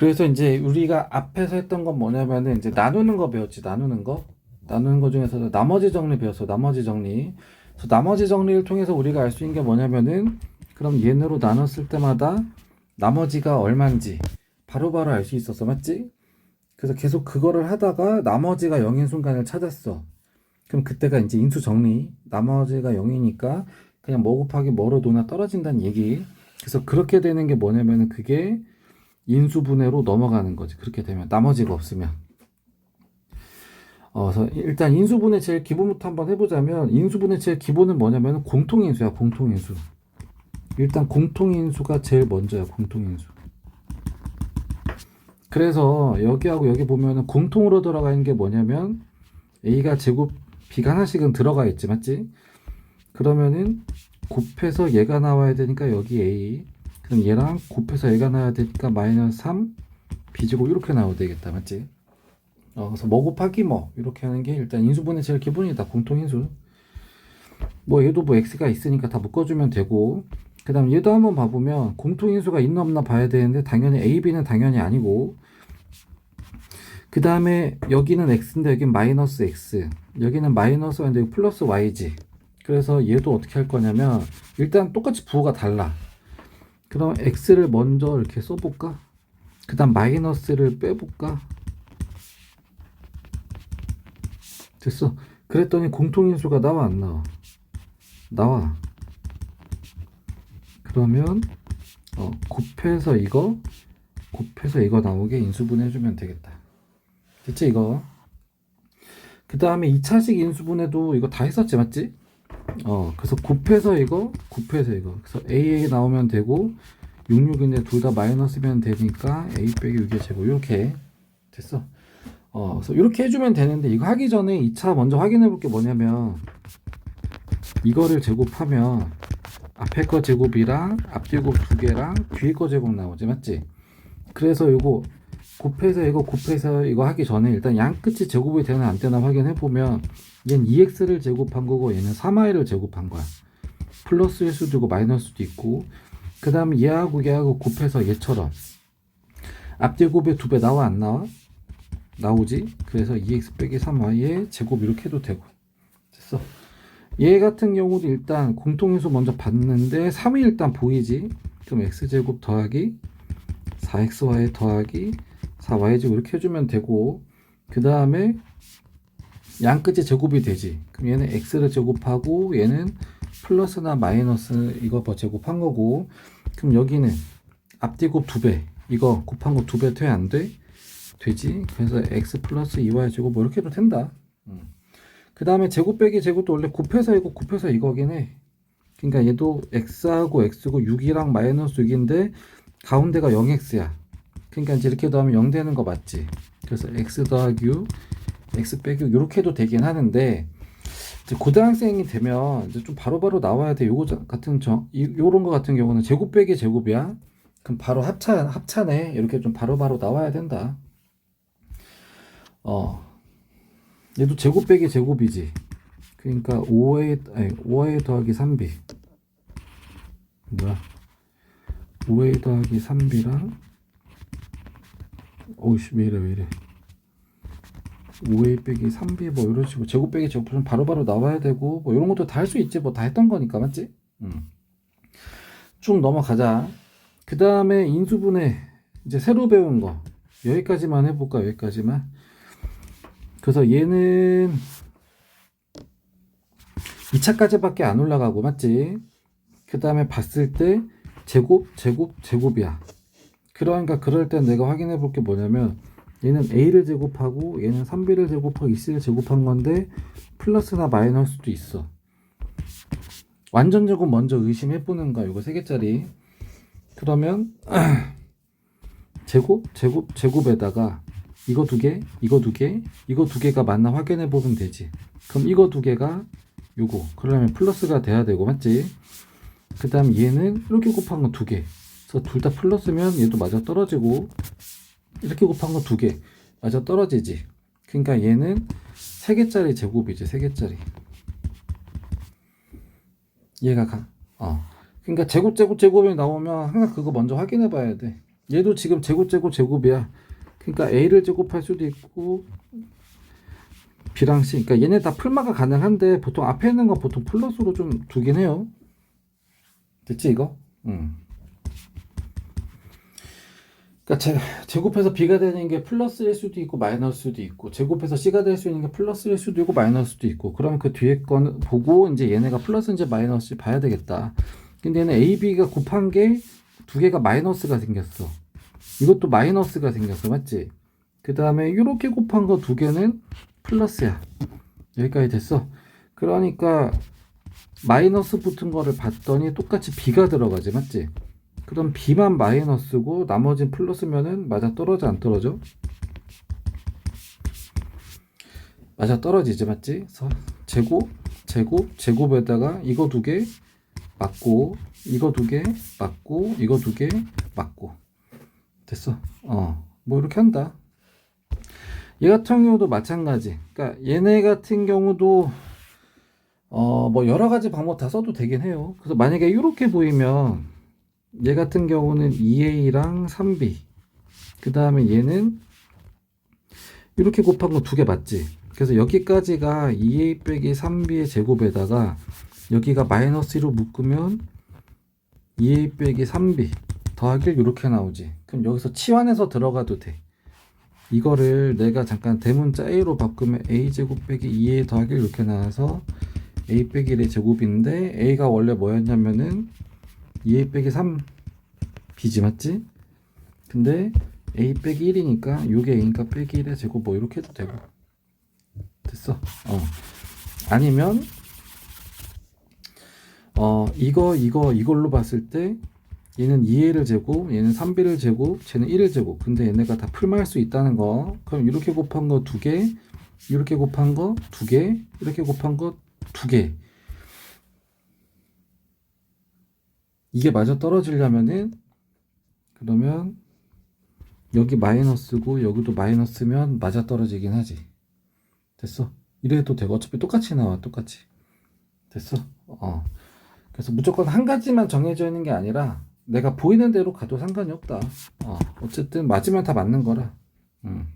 그래서 이제 우리가 앞에서 했던 건 뭐냐면은 이제 나누는 거 배웠지 나누는 거. 나누는 거 중에서도 나머지 정리 배웠어 나머지 정리. 그래서 나머지 정리를 통해서 우리가 알 수 있는 게 뭐냐면은 그럼 얘네로 나눴을 때마다 나머지가 얼마인지 바로바로 알 수 있었어 맞지? 그래서 계속 그거를 하다가 나머지가 0인 순간을 찾았어. 그럼 그때가 이제 인수 정리. 나머지가 0이니까 그냥 뭐 곱하기 뭐로 노나 떨어진다는 얘기. 그래서 그렇게 되는 게 뭐냐면은 그게 인수분해로 넘어가는 거지. 그렇게 되면 나머지가 없으면. 어, 일단 인수분해 제일 기본부터 한번 해보자면 인수분해 제일 기본은 뭐냐면 공통인수야. 공통인수. 일단 공통인수가 제일 먼저야. 공통인수. 그래서 여기하고 여기 보면은 공통으로 들어가 있는 게 뭐냐면 a가 제곱 b가 하나씩은 들어가 있지 맞지? 그러면은 곱해서 얘가 나와야 되니까 여기 a 그럼 얘랑 곱해서 얘가 나와야 되니까 마이너스 3 b제곱 이렇게 나와야 되겠다 맞지? 어, 그래서 뭐 곱하기 뭐 이렇게 하는 게 일단 인수분해 제일 기본이다 공통인수. 뭐 얘도 뭐 x가 있으니까 다 묶어주면 되고. 그 다음 얘도 한번 봐보면 공통인수가 있나 없나 봐야 되는데 당연히 a, b는 당연히 아니고. 그 다음에 여기는 x인데 여기는 마이너스 x. 여기는 마이너스 y인데 여기 플러스 y지. 그래서 얘도 어떻게 할 거냐면 일단 똑같이 부호가 달라 그럼 x를 먼저 이렇게 써볼까? 그 다음 마이너스를 빼볼까? 됐어. 그랬더니 공통인수가 나와 안 나와? 나와. 그러면 어, 곱해서 이거 곱해서 이거 나오게 인수분 해주면 되겠다. 됐지 이거? 그 다음에 2차식 인수분해도 이거 다 했었지 맞지? 어, 그래서 곱해서 이거, 곱해서 이거. 그래서 AA 나오면 되고, 66인데 둘 다 마이너스면 되니까 A 빼기 6의 제곱. 이렇게 됐어. 어, 그래서 이렇게 해주면 되는데, 이거 하기 전에 2차 먼저 확인해 볼 게 뭐냐면, 이거를 제곱하면, 앞에 거 제곱이랑, 앞뒤 곱두 개랑, 뒤에 거 제곱 나오지, 맞지? 그래서 이거, 곱해서 이거 곱해서 이거 하기 전에 일단 양 끝이 제곱이 되나 안 되나 확인해 보면 얘는 2x를 제곱한 거고 얘는 3y를 제곱한 거야. 플러스일 수도 있고 마이너스도 있고 그 다음에 얘하고 얘하고 곱해서 얘처럼 앞뒤 곱에 두배 나와 안 나와? 나오지? 그래서 2x 빼기 3y의 제곱 이렇게 해도 되고 됐어. 얘 같은 경우도 일단 공통인수 먼저 봤는데 3이 일단 보이지? 그럼 x제곱 더하기 4xy 더하기 4y제곱 이렇게 해주면 되고 그 다음에 양 끝이 제곱이 되지. 그럼 얘는 x를 제곱하고 얘는 플러스나 마이너스 이거 뭐 제곱한 거고 그럼 여기는 앞뒤 곱 두 배 이거 곱한 거 두 배 돼 안 돼? 되지? 그래서 x 플러스 2y 제곱 뭐 이렇게 해도 된다. 그 다음에 제곱 빼기 제곱도 원래 곱해서 이거 곱해서 이거긴 해. 그러니까 얘도 x하고 x고 6이랑 마이너스 6인데 가운데가 0x야 그러니까 이제 이렇게 더하면 0 되는 거 맞지? 그래서 x 더하기 6, x 빼기 6 이렇게 해도 되긴 하는데 이제 고등학생이 되면 이제 좀 바로바로 나와야 돼. 요거 자- 같은 저 이- 요런 거 같은 경우는 제곱 빼기 제곱이야. 그럼 바로 합차 합차네. 이렇게 좀 바로바로 나와야 된다. 어. 얘도 제곱 빼기 제곱이지. 그러니까 5a 아니 5a 더하기 3b 뭐야? 5a 더하기 3b랑 어이씨 왜 이래 왜 이래 5a 빼기 3b 뭐 이런 식으로 제곱 빼기 제곱 좀 바로바로 나와야 되고 뭐 이런 것도 다 할 수 있지 뭐 다 했던 거니까 맞지? 음. 쭉 넘어가자 그 다음에 인수분해 이제 새로 배운 거 여기까지만 해볼까 여기까지만 그래서 얘는 2차까지밖에 안 올라가고 맞지? 그 다음에 봤을 때 제곱 제곱 제곱이야 그러니까 그럴 때 내가 확인해 볼 게 뭐냐면 얘는 a를 제곱하고 얘는 3b를 제곱하고 2c를 제곱한 건데 플러스나 마이너스도 있어 완전 제곱 먼저 의심해 보는 거야 이거 세 개짜리 그러면 제곱 제곱 제곱에다가 이거 두 개, 이거 두 개, 이거 두 개가 맞나 확인해 보면 되지. 그럼 이거 두 개가 요거. 그러면 플러스가 돼야 되고 맞지? 그다음 얘는 이렇게 곱한 거두 개. 그래서 둘 다 플러스면 얘도 맞아 떨어지고 이렇게 곱한 거 두 개. 맞아 떨어지지. 그러니까 얘는 세 개짜리 제곱이지. 세 개짜리. 얘가 가. 어. 그러니까 제곱 제곱 제곱이 나오면 항상 그거 먼저 확인해 봐야 돼. 얘도 지금 제곱 제곱 제곱이야. 그러니까 a를 제곱할 수도 있고 b랑 c. 그러니까 얘네 다 풀마가 가능한데 보통 앞에 있는 건 보통 플러스로 좀 두긴 해요. 됐지 이거? 응. 그러니까 제, 제곱해서 b가 되는 게 플러스일 수도 있고 마이너스일 수도 있고 제곱해서 c가 될 수 있는 게 플러스일 수도 있고 마이너스일 수도 있고 그러면 그 뒤에 거는 보고 이제 얘네가 플러스인지 마이너스인지 봐야 되겠다. 근데 얘는 a, b가 곱한 게 두 개가 마이너스가 생겼어. 이것도 마이너스가 생겼어. 맞지? 그 다음에 이렇게 곱한 거 두 개는 플러스야. 여기까지 됐어. 그러니까 마이너스 붙은 거를 봤더니 똑같이 b가 들어가지. 맞지? 그럼 b만 마이너스고 나머지는 플러스면은 맞아 떨어져 안 떨어져? 맞아 떨어지지 맞지? 제곱 제곱 제곱에다가 이거 두 개 맞고 이거 두 개 맞고 이거 두 개 맞고. 됐어? 어뭐 이렇게 한다. 얘 같은 경우도 마찬가지. 그러니까 얘네 같은 경우도 어 뭐 여러 가지 방법 다 써도 되긴 해요. 그래서 만약에 이렇게 보이면 얘 같은 경우는 2a랑 3b 그 다음에 얘는 이렇게 곱한 거 두 개 맞지? 그래서 여기까지가 2a 빼기 3b의 제곱에다가 여기가 마이너스 1로 묶으면 2a 빼기 3b 더하기 1 이렇게 나오지. 그럼 여기서 치환해서 들어가도 돼. 이거를 내가 잠깐 대문자 a로 바꾸면 a 제곱 빼기 2a 더하기 1 이렇게 나와서 a 빼기 1의 제곱인데 a가 원래 뭐였냐면은 2a 빼기 3 b지 맞지? 근데 a 빼기 1이니까 요게 a니까 빼기 1의 제곱 뭐 이렇게 해도 되고. 됐어? 어. 아니면 어 이거 이거 이걸로 봤을 때 얘는 2a를 제곱 얘는 3b를 제곱 쟤는 1을 제곱. 근데 얘네가 다 풀마할 수 있다는 거. 그럼 이렇게 곱한 거 두개 이렇게 곱한 거 두개 이렇게 곱한 거 두개 이게 마저 떨어지려면은 그러면 여기 마이너스고 여기도 마이너스면 맞아 떨어지긴 하지. 됐어? 이래도 되고 어차피 똑같이 나와 똑같이. 됐어? 어. 그래서 무조건 한 가지만 정해져 있는 게 아니라 내가 보이는 대로 가도 상관이 없다. 어. 어쨌든 맞으면 다 맞는 거라. 음.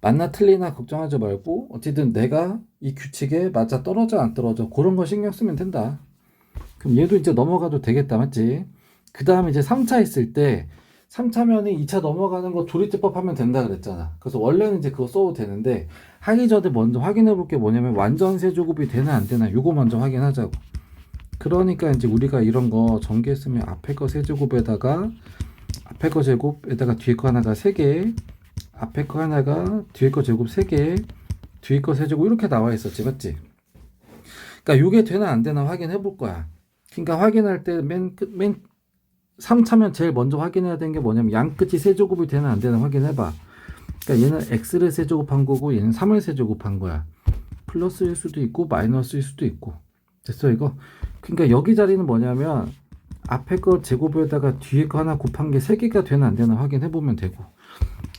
맞나 틀리나 걱정하지 말고 어쨌든 내가 이 규칙에 맞아 떨어져 안 떨어져 그런 거 신경 쓰면 된다 그럼 얘도 이제 넘어가도 되겠다 맞지 그 다음에 이제 3차 있을 때 3차면은 2차 넘어가는 거 조리제법 하면 된다 그랬잖아. 그래서 원래는 이제 그거 써도 되는데 하기 전에 먼저 확인해 볼 게 뭐냐면 완전 세제곱이 되나 안 되나 요거 먼저 확인하자고. 그러니까 이제 우리가 이런 거 전개했으면 앞에 거 세제곱에다가 앞에 거 제곱에다가 뒤에 거 하나가 3개 앞에 거 하나가 뒤에 거 제곱 3개 뒤에 거 세제곱 이렇게 나와 있었지 맞지? 그러니까 요게 되나 안 되나 확인해 볼 거야. 그러니까 확인할 때맨 끝, 맨 3차면 제일 먼저 확인해야 되는 게 뭐냐면 양 끝이 세제곱이 되나 안 되나 확인해 봐. 그러니까 얘는 x를 세제곱한 거고 얘는 3을 세제곱한 거야. 플러스일 수도 있고 마이너스일 수도 있고. 됐어 이거? 그러니까 여기 자리는 뭐냐면 앞에 거 제곱에다가 뒤에 거 하나 곱한 게 3개가 되나 안 되나 확인해 보면 되고.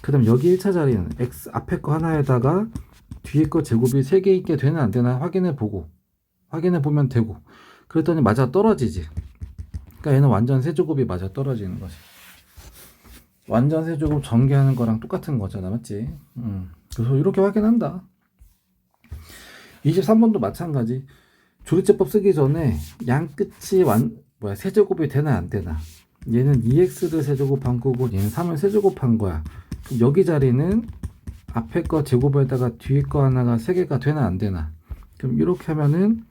그 다음 여기 1차 자리는 x 앞에 거 하나에다가 뒤에 거 제곱이 3개 있게 되나 안 되나 확인해 보고 확인해 보면 되고. 그랬더니 맞아 떨어지지. 그러니까 얘는 완전 세제곱이 맞아 떨어지는 거지. 완전 세제곱 전개하는 거랑 똑같은 거잖아, 맞지? 음. 그래서 이렇게 확인한다. 23번도 마찬가지. 조리제법 쓰기 전에 양 끝이 완 뭐야 세제곱이 되나 안 되나. 얘는 2x를 세제곱한 거고 얘는 3을 세제곱한 거야. 여기 자리는 앞에 거 제곱에다가 뒤에 거 하나가 3개가 되나 안 되나. 그럼 이렇게 하면은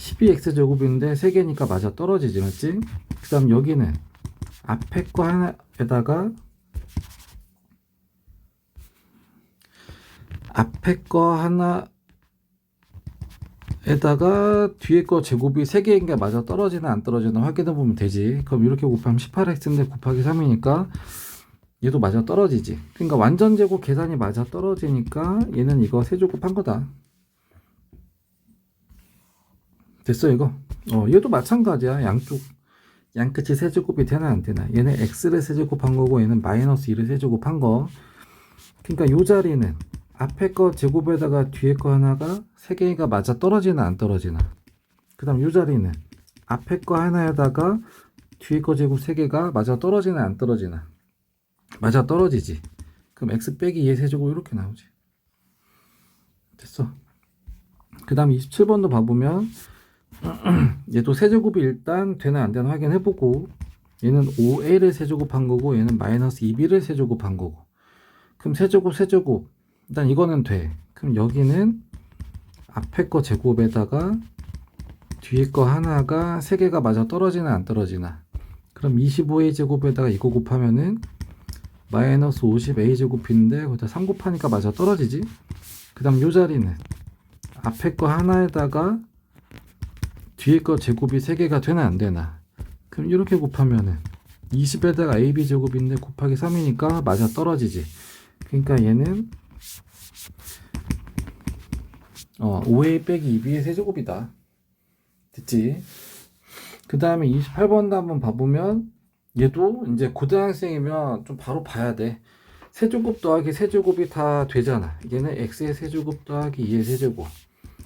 12x 제곱인데 3개니까 맞아 떨어지지 맞지? 그 다음 여기는 앞에 거 하나에다가 앞에 거 하나에다가 뒤에 거 제곱이 3개인 게 맞아 떨어지나 안 떨어지나 확인해 보면 되지. 그럼 이렇게 곱하면 18x인데 곱하기 3이니까 얘도 맞아 떨어지지. 그러니까 완전 제곱 계산이 맞아 떨어지니까 얘는 이거 세제곱 한 거다 됐어 이거? 어 얘도 마찬가지야. 양쪽 양 끝이 세제곱이 되나 안 되나. 얘는 x를 세제곱한 거고 얘는 마이너스 1을 세제곱한 거. 그러니까 요 자리는 앞에 거 제곱에다가 뒤에 거 하나가 세 개가 맞아 떨어지나 안 떨어지나. 그 다음 요 자리는 앞에 거 하나에다가 뒤에 거 제곱 3개가 맞아 떨어지나 안 떨어지나. 맞아 떨어지지. 그럼 x 빼기 2의 세제곱 이렇게 나오지. 됐어. 그 다음 27번도 봐보면 얘도 세제곱이 일단 되나 안 되나 확인해보고 얘는 5a를 세제곱한 거고 얘는 마이너스 2b를 세제곱한 거고. 그럼 세제곱 세제곱. 일단 이거는 돼. 그럼 여기는 앞에 거 제곱에다가 뒤에 거 하나가 세 개가 맞아 떨어지나 안 떨어지나. 그럼 25a 제곱에다가 이거 곱하면은 마이너스 50a 제곱인데 거기다 3 곱하니까 맞아 떨어지지? 그 다음 요 자리는 앞에 거 하나에다가 뒤에 거 제곱이 3개가 되나 안 되나? 그럼 이렇게 곱하면은 20에다가 ab 제곱인데 곱하기 3이니까 맞아 떨어지지. 그러니까 얘는 어 5a 빼기 2b의 세제곱이다. 됐지? 그 다음에 28번도 한번 봐보면 얘도 이제 고등학생이면 좀 바로 봐야 돼. 세제곱 더하기 세제곱이 다 되잖아. 얘는 x의 세제곱 더하기 2의 세제곱.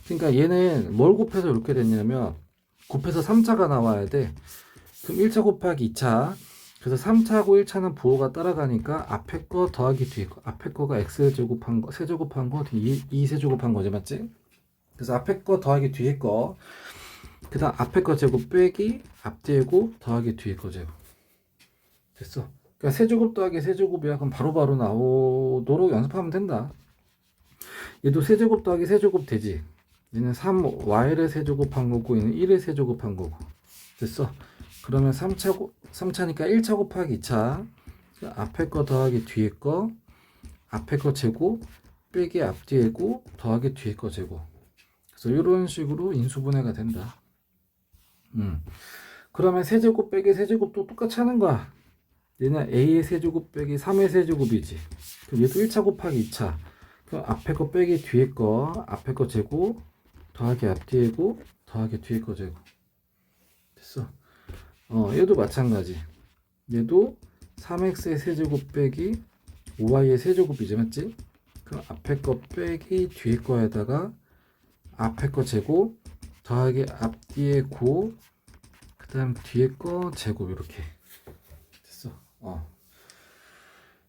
그러니까 얘는 뭘 곱해서 이렇게 됐냐면 곱해서 3차가 나와야 돼. 그럼 1차 곱하기 2차. 그래서 3차하고 1차는 부호가 따라가니까 앞에 거 더하기 뒤에 거 앞에 거가 x 제곱한 거 세제곱한 거 2, 2 세제곱한 거지 맞지? 그래서 앞에 거 더하기 뒤에 거. 그 다음 앞에 거 제곱 빼기 앞제곱 더하기 뒤에 거 제곱. 됐어? 그러니까 세제곱 더하기 세제곱이야. 그럼 바로바로 나오도록 연습하면 된다. 얘도 세제곱 더하기 세제곱 되지 얘는 3y를 세제곱한 거고 얘는 1을 세제곱한 거고. 됐어? 그러면 3차, 고, 3차니까 1차 곱하기 2차. 앞에 거 더하기 뒤에 거. 앞에 거 제곱 빼기 앞뒤에 거 더하기 뒤에 거 제곱 그래서 이런 식으로 인수분해가 된다. 음. 그러면 세제곱 빼기 세제곱도 똑같이 하는 거야. 얘는 a의 세제곱 빼기 3의 세제곱이지. 그럼 얘도 1차 곱하기 2차. 그럼 앞에 거 빼기 뒤에 거 앞에 거 제곱 더하기 앞뒤에 거 더하기 뒤에 거 제곱 됐어. 어 얘도 마찬가지. 얘도 3x의 세제곱 빼기 5y의 세제곱이지 맞지? 그럼 앞에 거 빼기 뒤에 거에다가 앞에 거 제곱 더하기 앞뒤에 고 그다음 뒤에 거 제곱 이렇게. 됐어. 어.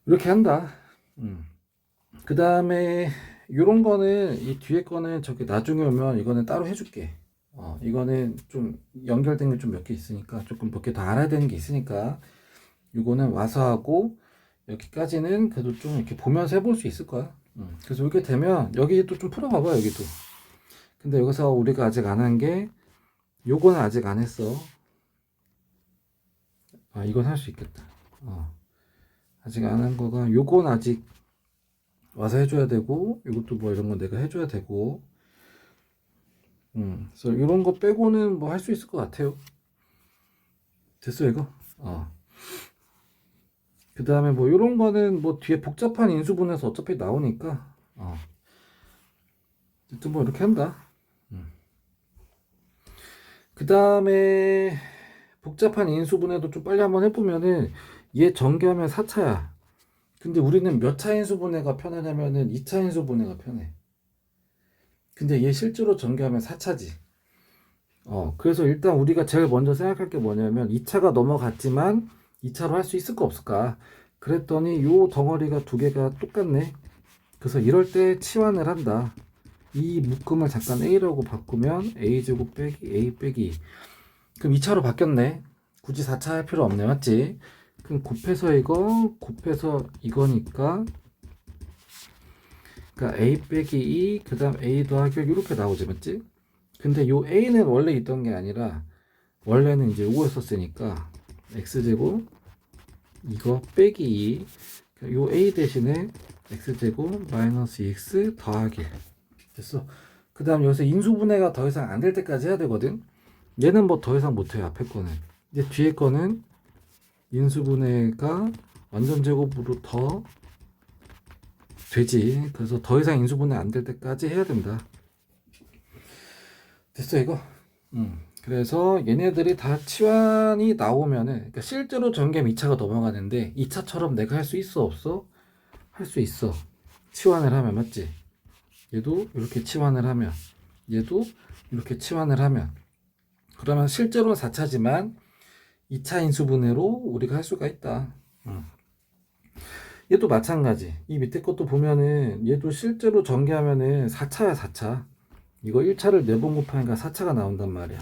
이렇게 한다. 음. 그 다음에 요런 거는 이 뒤에 거는 저기 나중에 오면 이거는 따로 해줄게. 어 이거는 좀 연결된 게 좀 몇 개 있으니까 조금 몇 개 더 알아야 되는 게 있으니까 이거는 와서 하고 여기까지는 그래도 좀 이렇게 보면서 해볼 수 있을 거야. 음. 그래서 이렇게 되면 여기 또 좀 풀어봐봐 여기도. 근데 여기서 우리가 아직 안 한 게 요거는 아직 안 했어. 아 이건 할 수 있겠다. 어. 아직 안 한 거가 요건 아직 와서 해줘야 되고 이것도 뭐 이런 건 내가 해줘야 되고. 음 그래서 이런 거 빼고는 뭐 할 수 있을 것 같아요. 됐어 이거? 어그 다음에 뭐 이런 거는 뭐 뒤에 복잡한 인수분해서 어차피 나오니까 어. 어쨌든 뭐 이렇게 한다. 그 다음에 복잡한 인수분해도 좀 빨리 한번 해보면은 얘 전개하면 4차야 근데 우리는 몇 차 인수 분해가 편하냐면은 2차 인수 분해가 편해. 근데 얘 실제로 전개하면 4차지. 어 그래서 일단 우리가 제일 먼저 생각할 게 뭐냐면 2차가 넘어갔지만 2차로 할 수 있을까 없을까. 그랬더니 요 덩어리가 두 개가 똑같네. 그래서 이럴 때 치환을 한다. 이 묶음을 잠깐 A라고 바꾸면 A제곱 빼기 A 빼기. 그럼 2차로 바뀌었네. 굳이 4차 할 필요 없네. 맞지 그럼 곱해서 이거 곱해서 이거니까 그러니까 A 빼기 2 그 다음 A 더하기 이렇게 나오지 맞지 근데 요 A는 원래 있던 게 아니라 원래는 이제 요거였었으니까 X제곱 이거 빼기 2. 요 A 대신에 X제곱 마이너스 2X 더하기 됐어. 그 다음 여기서 인수분해가 더 이상 안 될 때까지 해야 되거든. 얘는 뭐 더 이상 못해요. 앞에 거는. 이제 뒤에 거는 인수분해가 완전 제곱으로 더 되지. 그래서 더 이상 인수분해 안 될 때까지 해야 된다. 됐어 이거. 음. 그래서 얘네들이 다 치환이 나오면은 그러니까 실제로 전개면 2차가 넘어가는데 2차처럼 내가 할 수 있어 없어? 할 수 있어. 치환을 하면 맞지? 얘도 이렇게 치환을 하면 얘도 이렇게 치환을 하면 그러면 실제로는 4차지만 2차 인수분해로 우리가 할 수가 있다. 음. 얘도 마찬가지. 이 밑에 것도 보면은 얘도 실제로 전개하면은 4차야 4차. 이거 1차를 4번 곱하니까 4차가 나온단 말이야.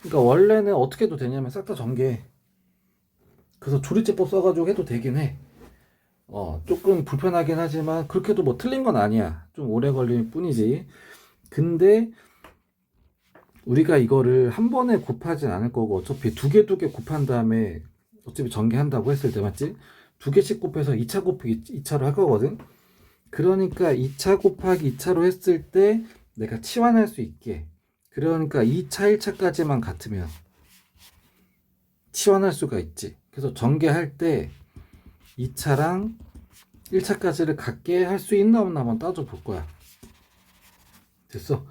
그러니까 원래는 어떻게 해도 되냐면 싹 다 전개. 그래서 조리제법 써가지고 해도 되긴 해. 어, 조금 불편하긴 하지만 그렇게도 뭐 틀린 건 아니야. 좀 오래 걸릴 뿐이지. 근데 우리가 이거를 한 번에 곱하진 않을 거고 어차피 두 개 두 개 곱한 다음에 어차피 전개한다고 했을 때 맞지? 두 개씩 곱해서 2차 곱하기 2차로 할 거거든. 그러니까 2차 곱하기 2차로 했을 때 내가 치환할 수 있게. 그러니까 2차 1차까지만 같으면 치환할 수가 있지. 그래서 전개할 때 2차랑 1차까지를 같게 할 수 있나 없나 한번 따져 볼 거야. 됐어.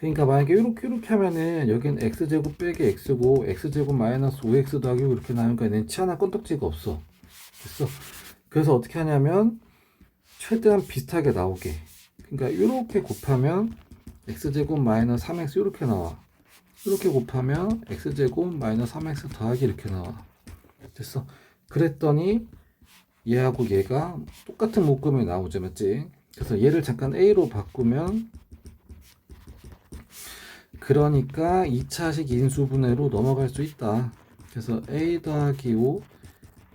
그러니까 만약에 이렇게 이렇게 하면은 여기는 x제곱 빼기 x고 x제곱 마이너스 5x 더하기 이렇게 나오니까 얘는 치환할 건덕지가 없어. 됐어. 그래서 어떻게 하냐면 최대한 비슷하게 나오게. 그러니까 이렇게 곱하면 x제곱 마이너스 3x 이렇게 나와. 이렇게 곱하면 x제곱 마이너스 3x 더하기 이렇게 나와. 됐어. 그랬더니 얘하고 얘가 똑같은 묶음이 나오죠, 맞지? 그래서 얘를 잠깐 a로 바꾸면 그러니까 2차식 인수분해로 넘어갈 수 있다. 그래서 a 더하기 5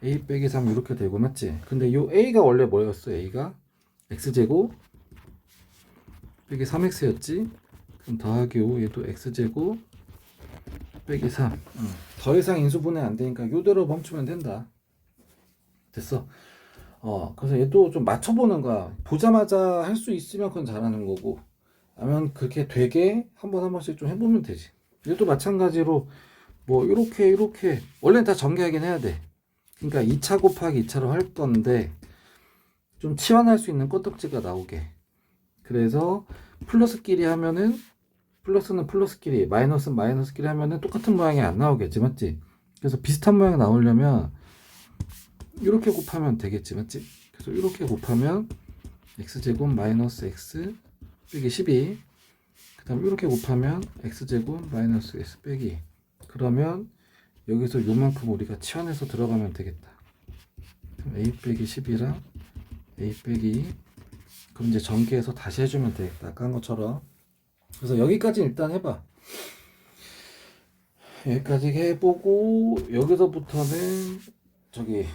a 빼기 3 이렇게 되고 맞지? 근데 이 a가 원래 뭐였어? a가 x제곱 빼기 3x였지? 그럼 더하기 5 얘도 x제곱 빼기 3. 응. 더 이상 인수분해 안 되니까 요대로 멈추면 된다. 됐어. 어, 그래서 얘도 좀 맞춰보는 거야. 보자마자 할 수 있으면 그건 잘하는 거고, 아니면 그렇게 되게 한 번 한 번씩 좀 해보면 되지. 얘도 마찬가지로, 뭐, 이렇게, 이렇게, 원래는 다 전개하긴 해야 돼. 그러니까 2차 곱하기 2차로 할 건데, 좀 치환할 수 있는 껍덕지가 나오게. 그래서, 플러스끼리 하면은, 플러스는 플러스끼리, 마이너스는 마이너스끼리 하면은 똑같은 모양이 안 나오겠지, 맞지? 그래서 비슷한 모양이 나오려면, 이렇게 곱하면 되겠지 맞지? 그래서 이렇게 곱하면 x제곱 마이너스 x 빼기 12 그 다음 이렇게 곱하면 x제곱 마이너스 x 빼기. 그러면 여기서 요만큼 우리가 치환해서 들어가면 되겠다. a 빼기 10이랑 a 빼기 그럼 이제 전개해서 다시 해주면 되겠다. 아까 한 것처럼. 그래서 여기까지 일단 해봐. 여기까지 해보고 여기서부터는 저기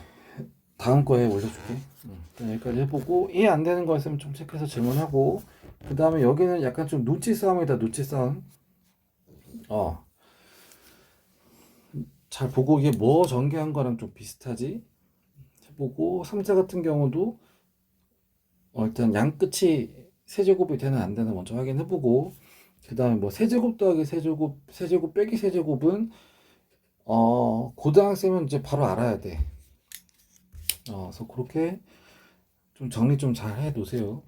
다음 거에 올려줄게. 일단 여기까지 해보고 이해 안 되는 거 있으면 좀 체크해서 질문하고 그 다음에 여기는 약간 좀 눈치 싸움이다 눈치 싸움. 어. 잘 보고 이게 뭐 전개한 거랑 좀 비슷하지? 해보고 3자 같은 경우도 어, 일단 양 끝이 세제곱이 되나 안 되나 먼저 확인해보고 그 다음에 뭐 세제곱 더하기 세제곱 세제곱 빼기 세제곱은 어 고등학생은 이제 바로 알아야 돼. 어, 그래서 그렇게 좀 정리 좀 잘 해 놓으세요.